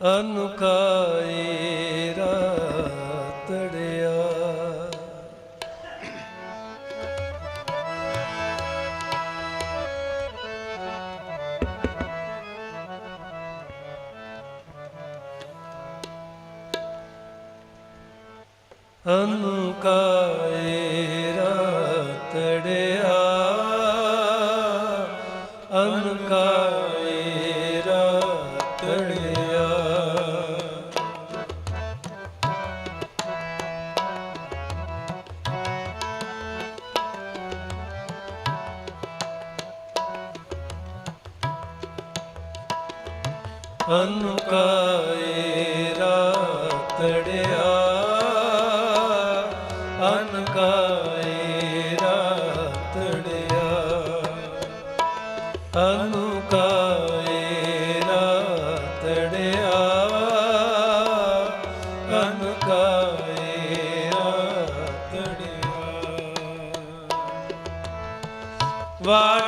ਅਨੁਕਾਏ ਰਾਤੜਿਆ। ਅਨੁਕਾਏ ਅਨੁਕਾਏ ਰਾਤੜਿਆ ਅਨੁਕਾਏ ਰਾਤੜਿਆ ਅਨੁਕਾਏ ਰਾਤੜਿਆ ਅਨੁਕਾਏ ਰਾਤੜਿਆ ਵਾਟ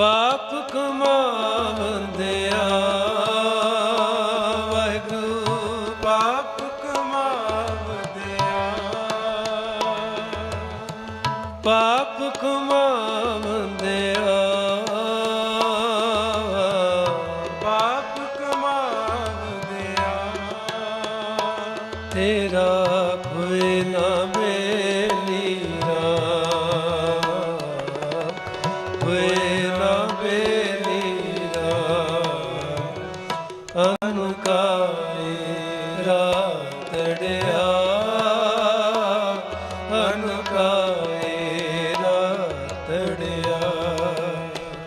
ਪਾਪ ਕਮਾਵੰਦਿਆ ਵਾਹਿਗੁਰੂ ਪਾਪ ਕਮਾਵੰਦਿਆ ਪਾਪ ਕਮਾਵੰਦਿਆ ਅਨੁਕਾਏ ਰਾਤੜਿਆ ਅਨੁਕਾਏ ਰਾਤੜਿਆ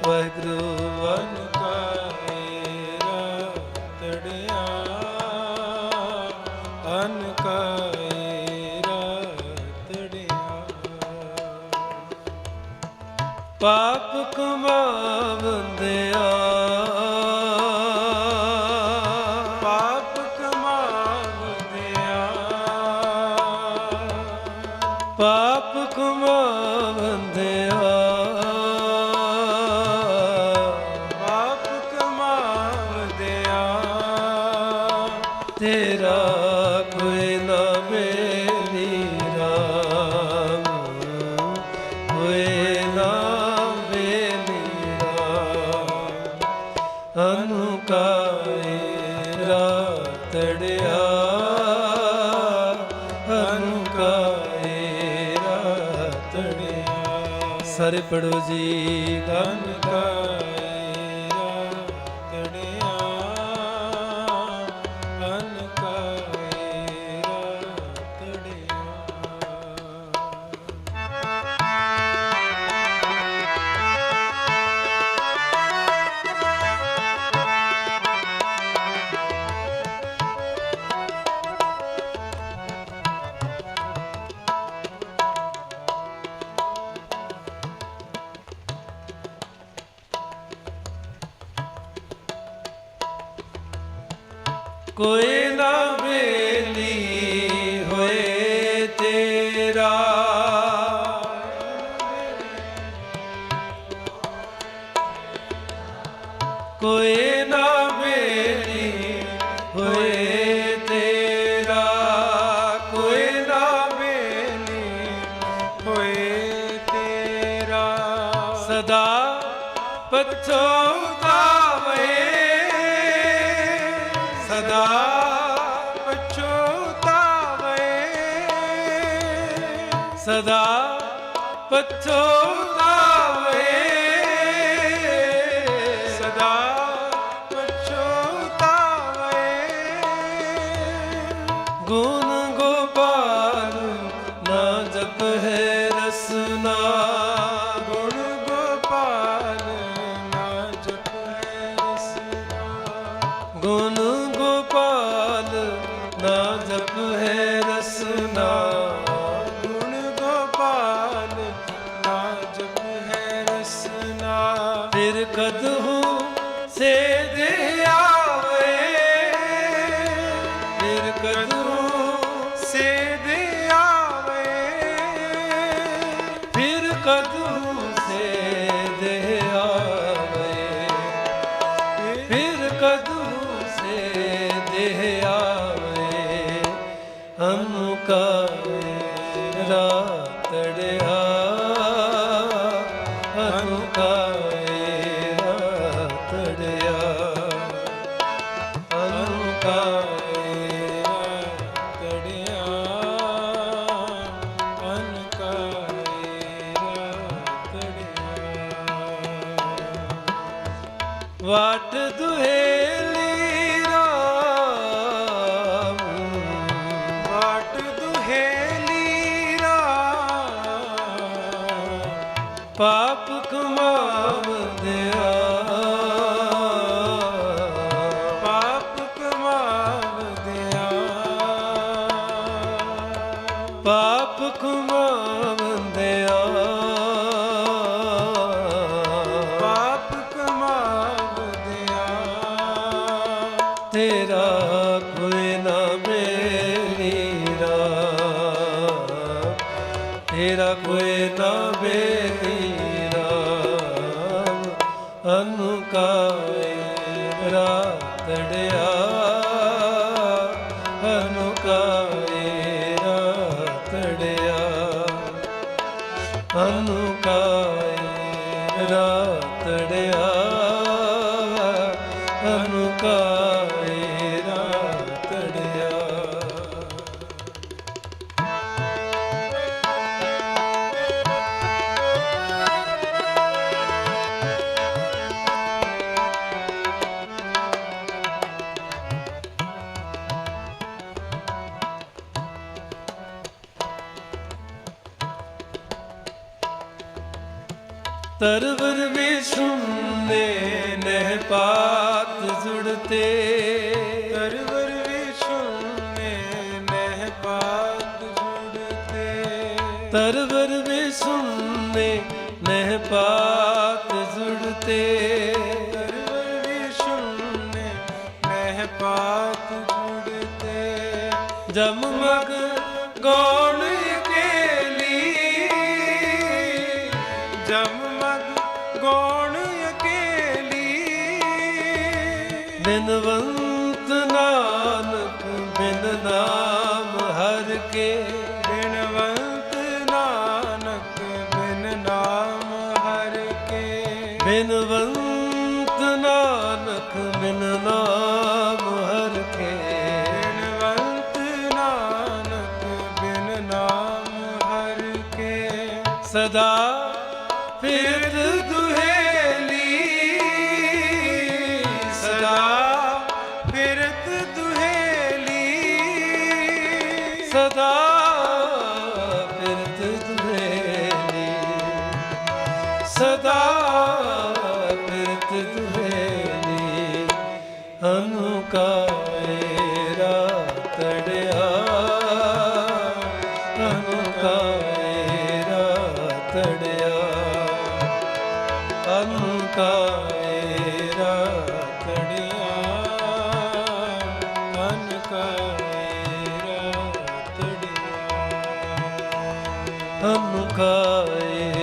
ਵਾਹਿਗੁਰੂ ਅਨੁਕਾਏ ਰਾਤੜਿਆ ਅਨੁਕਾਏ ਰਾਤੜਿਆ ਪਾਪ ਕਮਾਵੰਦਿਆ। ਤੇਰਾ ਕੋਈ ਨਾ ਮੇਰੀ ਰਾਮ। ਹੋਏ ਨਾ ਬੇਲੀਰਾ ਅਨੁਕਾਏ ਰਾਤੜਿਆ। ਅਨੁਕਾਏ ਰਾਤੜਿਆ। ਸਾਰੇ ਪੜੋ ਜੀ ਅਨੁਕਾਏ ਕੋਈ ਨਾ ਬੇਲੀ ਹੋਏ ਤੇਰਾ। ਕੋਈ ਨਾ ਬੇਲੀ ਹੋਏ ਤੇਰਾ। ਕੋਈ ਨਾ ਬੇਲੀ ਹੋਏ ਤੇਰਾ। ਸਦਾ ਪਛੋਤਾਵੇ ਪਛੋਤਾਵੇ ਸਦਾ ਪਛੋਤਾਵੇ ਗੁਣ ਪਾਪ ਕਮਾਵਦਿਆ ਪਾਪ ਕਮਾਵਦਿਆ ਪਾਪ ਕਮਾਵਦਿਆ ਪਾਪ ਕਮਾਵਦਿਆ ਤੇਰਾ ਕੋਈ ਨਾ ਮੇਰਾ ਤੇਰਾ ਕੋਈ ਨਾ ਅਨੁਕਾਏ ਰਾਤੜਿਆ ਅਨੁਕਾਏ ਤਰਵਰ ਵੀ ਸੁਣਨੇ ਨਹਿ ਪਾਤ ਜੁੜਤੇ ਕਰਵਰ ਵਿਸ਼ੁਨੇ ਨਹਿ ਪਾਤ ਜੁੜਤੇ ਤਰਵਰ ਵੀ ਸੁਣਨੇ ਨਹਿ ਪਾਤ ਜੁੜਤੇ ਕਰਵਰ ਵਿਸ਼ੁਨੇ ਬਿਨਵੰਤ ਨਾਨਕ ਬਿਨ ਨਾਮ ਹਰ ਕੇ। ਬਿਨਵੰਤ ਨਾਨਕ ਬਿਨ ਨਾਮ ਹਰ ਕੇ। ਬਿਨਵੰਤ ਨਾਨਕ ਬਿਨ ਨਾਮ ਹਰ ਕੇ। ਬਿਨਵੰਤ ਨਾਨਕ ਬਿਨ ਨਾਮ ਹਰ ਕੇ। ਸਦਾ ਫਿਰਤ ਸਦਾ ਫਿਰਤ ਦੁਹੇਲੀ ਅਨੁਕਾਏ ਰਾਤੜਿਆ ਅਨੁਕਾਏ ਰਾਤੜਿਆ ਅਨੁਕਾਏ ਰਾਤੜਿਆ ਮਨ ਕਾਏ ਰਾਤੜਿਆ ਅਨੁਕਾਏ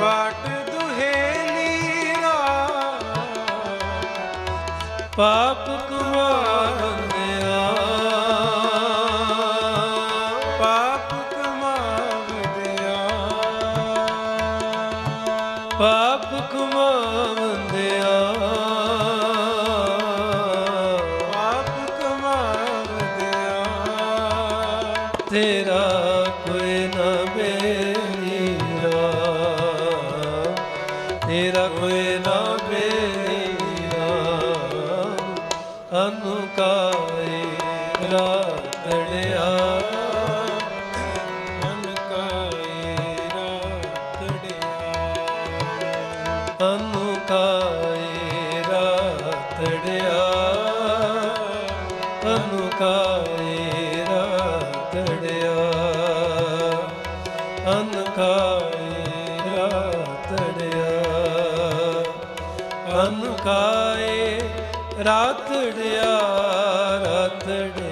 ਬਾਟ ਦੁਹੇਲੀ ਰਾ ਪਾਪ ਕੁਮਾਰੰਦਿਆ ਪਾਪ ਕਮਾਵਦਿਆ ਪਾਪ ਕਮਾਵੰਦਿਆ ਪਾਪ ਕਮਾਵਦਿਆ ਤੇਰਾ ਅਨੁਕਾਏ ਰਾਤੜਿਆ ਰਾਤੜਿਆ